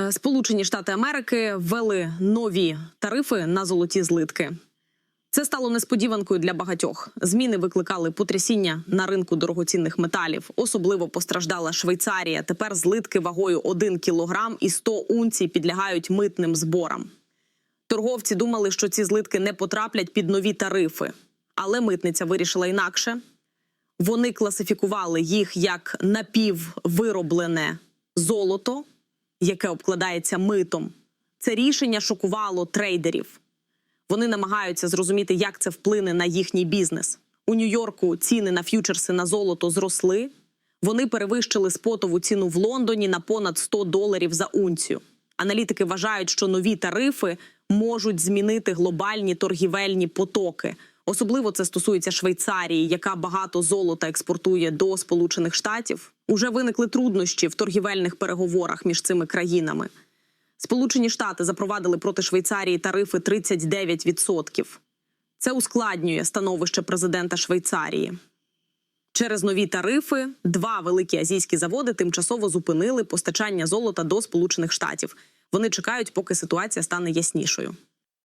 Е, Сполучені Штати Америки ввели нові тарифи на золоті злитки. Це стало несподіванкою для багатьох. Зміни викликали потрясіння на ринку дорогоцінних металів. Особливо постраждала Швейцарія. Тепер злитки вагою 1 кілограм і 100 унцій підлягають митним зборам. Торговці думали, що ці злитки не потраплять під нові тарифи, але митниця вирішила інакше. Вони класифікували їх як напіввироблене золото, яке обкладається митом. Це рішення шокувало трейдерів. Вони намагаються зрозуміти, як це вплине на їхній бізнес. У Нью-Йорку ціни на ф'ючерси на золото зросли. Вони перевищили спотову ціну в Лондоні на понад 100 доларів за унцію. Аналітики вважають, що нові тарифи можуть змінити глобальні торгівельні потоки. Особливо це стосується Швейцарії, яка багато золота експортує до Сполучених Штатів. Уже виникли труднощі в торгівельних переговорах між цими країнами. Сполучені Штати запровадили проти Швейцарії тарифи 39%. Це ускладнює становище президента Швейцарії. Через нові тарифи два великі азійські заводи тимчасово зупинили постачання золота до Сполучених Штатів. Вони чекають, поки ситуація стане яснішою.